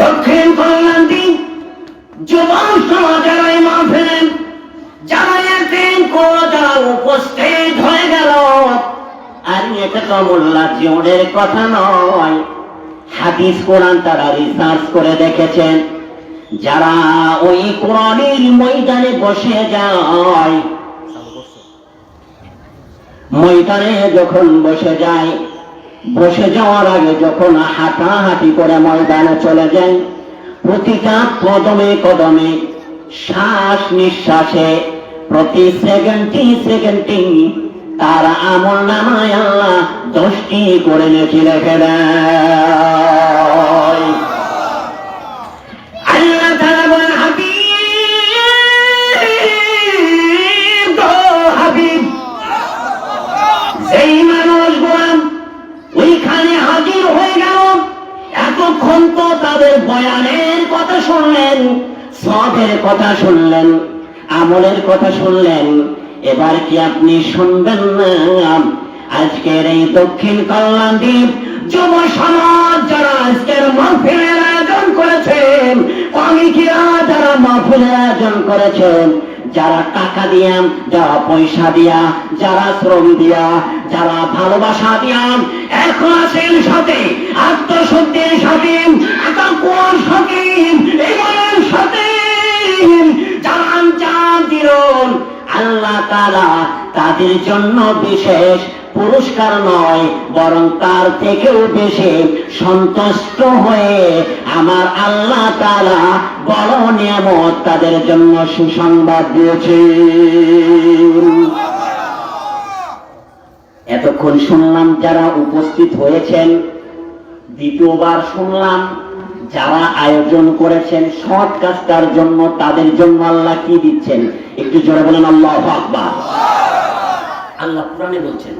দক্ষিণ কল্যাণী যুব সমাজের এই মাহফিলে যারা একদিন যারা উপস্থিত হয়ে গেল, আর এটা তো মোল্লা জিওনের কথা নয়, হাদিস কোরআন তারা রিসার্চ করে দেখেছেন, যারা ওই কোরআনের ময়দানে বসে যায়, ময়দানে যখন বসে যায় বসে যাওয়ার আগে যখন হাঁটাহাঁটি করে ময়দানে চলে যায় প্রতিটা কদমে কদমে শ্বাস নিঃশ্বাসে প্রতি সেকেন্ডটি সেকেন্ডটি তার আমল নামায় দশটি করে নেকি রেখে দেয়। হাবিব হাবিব এতক্ষণ তো তাদের বয়ানের কথা শুনলেন, সবের কথা শুনলেন, আমলের কথা শুনলেন। এবার কি আপনি শুনবেন না? আজকের এই দক্ষিণ কল্যাণ দ্বীপ যুব সমাজ যারা আজকের মাহফিলের আয়োজন করেছেন কমিটিরা যারা মাহফিলের আয়োজন করেছেন যারা টাকা দিয়া, যারা পয়সা দিয়া, যারা শ্রম দিয়া, যারা ভালোবাসা দিয়া এখলাসের সাথে আত্মশুদ্ধির সাথে আকাঙ্ক্ষার সাথে ইমানের সাথে যারা আঞ্জাম দিল আল্লাহ তারা তাদের জন্য বিশেষ পুরস্কার নয়, বরং তার থেকেও বেশি সন্তুষ্ট হয়ে আমার আল্লাহ তাআলা বড় নিয়ামত তাদের জন্য সুসংবাদ দিয়েছে। এতক্ষণ শুনলাম যারা উপস্থিত হয়েছেন, দ্বিতীয়বার শুনলাম যারা আয়োজন করেছেন সৎ কাজটার জন্য তাদের জন্য আল্লাহ কি দিচ্ছেন? একটু জোরে বলেন, আল্লাহ আকবার। আল্লাহ কোরআনে বলছেন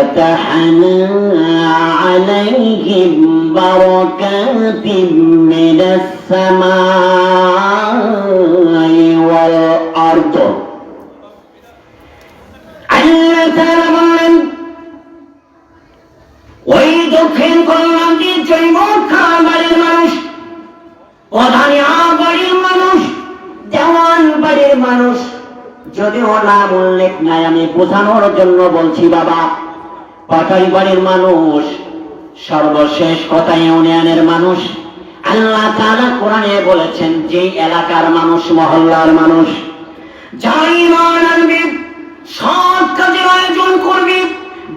لفتحنا عليهم بركات من السماء والأرض আল্লাহ তাআলা বললেন ওই দক্ষিণ কল্যাণীর জৈব বাড়ির মানুষ প্রধানিয়া বাড়ির মানুষ দেওয়ান বাড়ির মানুষ যদিও নাম উল্লেখ নাই আমি বোঝানোর জন্য বলছি বাবা পাটারি বাড়ির মানুষ, সর্বশেষ কথা ইউনিয়নের মানুষ। আল্লাহ তাআলা কোরআনে বলেছেন, যেই এলাকার মানুষ, মহল্লার মানুষ যাই মান আনবে, সৎ কাজের আয়োজন করবে,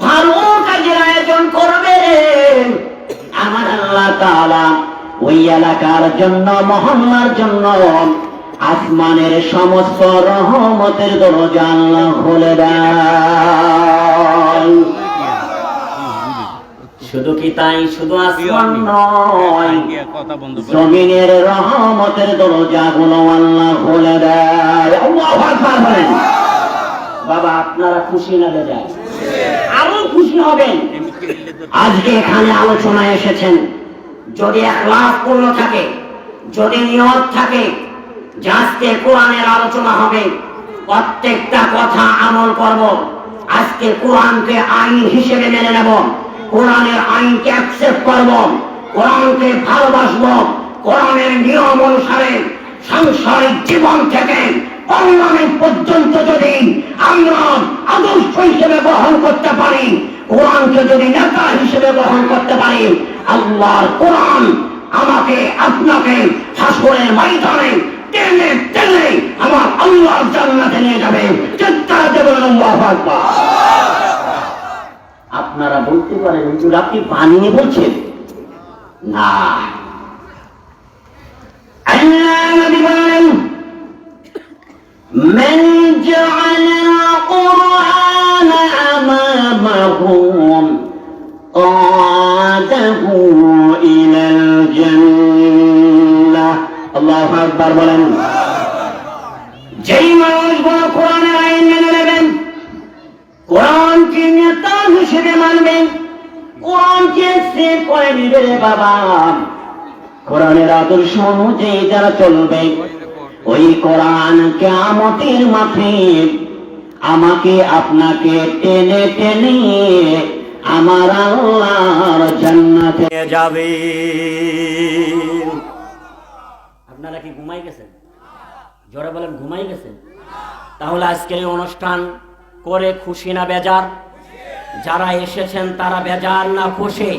ভালো কাজের আয়োজন করবে আমার আল্লাহ তাআলা ওই এলাকার জন্য, মহল্লার জন্য আসমানের সমস্ত রহমতের দরজা আল্লাহ খুলে দেয় শুধু কি তাই? শুধু আসমান নয়। জমিনের রহমতের দরজা গুলো আল্লাহ খুলে দেয়। বাবা আপনারা খুশি না যায় আরও খুশি হবেন। আজকে এখানে আলোচনায় এসেছেন। যদি এক লাখ পূর্ণ থাকে যদি নিয়ত থাকে যে আজকে কোরআনের আলোচনা হবে প্রত্যেকটা কথা আমল করব। আজকে কোরআনকে আইন হিসেবে মেনে নেব। কোরআনের আইনকে অ্যাকসেপ্ট করব, কোরআনকে ভালোবাসবো, কোরআনের নিয়ম অনুসারে সাংসারিক জীবন থেকে কল্যাণের পর্যন্ত যদি আমরা আদর্শ হিসেবে গ্রহণ করতে পারি, কোরআনকে যদি নেতা হিসেবে গ্রহণ করতে পারি, আল্লাহর কোরআন আমাকে, আপনাকে হাসরের ময়দানে টেনে টেনে আমার আল্লাহর জান্নাতে নিয়ে যাবে। চিৎকার দেবেন আল্লাহু আকবার। আপনারা বলতে পারেন হুজুর আপনি বানিয়ে বলছেন না আল্লাহ নবী বলেন من جعل القرآن أمامه قاده إلى الجنة الله أكبر বলেন যেই মানুষগুলো মেনে সে করে বাবা। কোরআনের আদর্শ অনুযায়ী যারা চলবে, ওই কোরআন মাঠে আমাকে আপনাকে টেনে টেনে আমার আল্লাহর জান্নাতে যাবে। আপনারা কি ঘুমাই গেছেন? জোরে বলেন, ঘুমাই গেছেন? তাহলে আজকের অনুষ্ঠান করে খুশি না বেজার? যারা এসেছেন তারা বেজার না খুশি।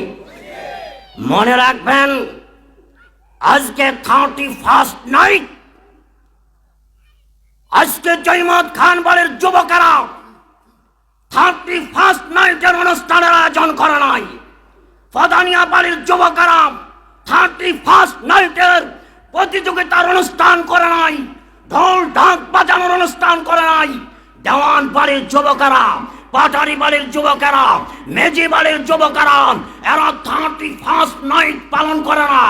মনে রাখবেন, আজকে থার্টি ফার্স্ট নাইট আজকে জয়মত খান বাড়ির যুবকেরা থার্টি ফার্স্ট নাইটের অনুষ্ঠানের আয়োজন করে নাই। ফদানিয়া বাড়ির যুবকেরা থার্টি ফার্স্ট নাইটের প্রতিযোগিতার অনুষ্ঠান করে নাই, ঢোল, ঢাক বাজানোর অনুষ্ঠান করে নাই। দেওয়ান বাড়ির যুবকেরা পাটারি বাড়ির যুবকেরা, মেজি বাড়ির যুবকেরা, এরা থার্টি ফার্স্ট নাইট পালন করে না,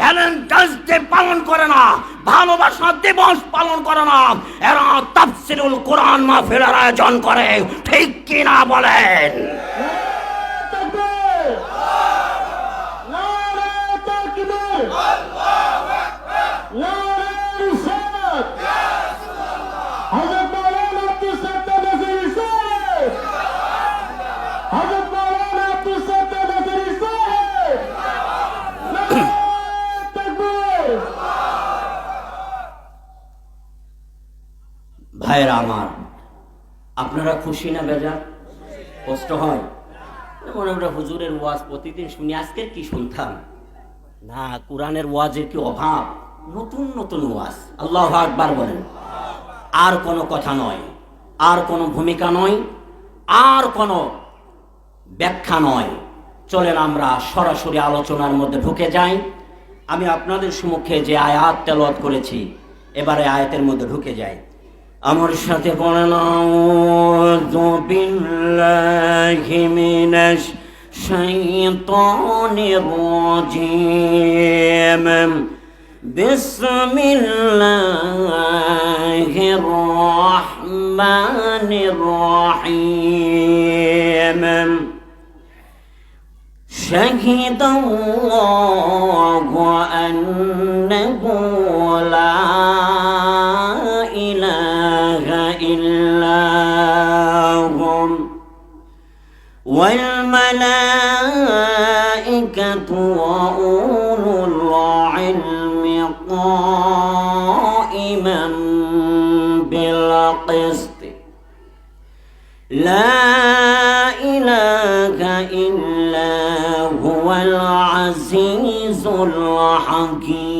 ভ্যালেন্টাইন্স ডে পালন করে না, ভালোবাসা দিবস পালন করে না, এরা তাফসিরুল কোরআন মাহফিলের আয়োজন করে, ঠিক কিনা বলেন? ভাইরা আমার। আপনারা খুশি না বেজার? কষ্ট হয়? মনে মনে হুজুরের ওয়াজ প্রতিদিন শুনি, আজকের কি শুনতাম? না, কোরআনের ওয়াজের কি অভাব? নতুন নতুন ওয়াজ। আল্লাহ আকবার বলেন। আর কোনো কথা নয়। আর কোনো ভূমিকা নয়। আর কোনো ব্যাখ্যা নয়। চলেন আমরা সরাসরি আলোচনার মধ্যে ঢুকে যাই। আমি আপনাদের সম্মুখে যে আয়াত তেলাওয়াত করেছি, এবারে আয়াতের মধ্যে ঢুকে যাই। আমার সাথে পড়েন আউযু বিল্লাহি মিনাশ শাইতানির রাজিম বিসমিল্লাহির রহমানির রহিম شهد الله أنه لا والملائكة وأولو العلم قائما بالقسط. لا إله إلا هو العزيز الحكيم.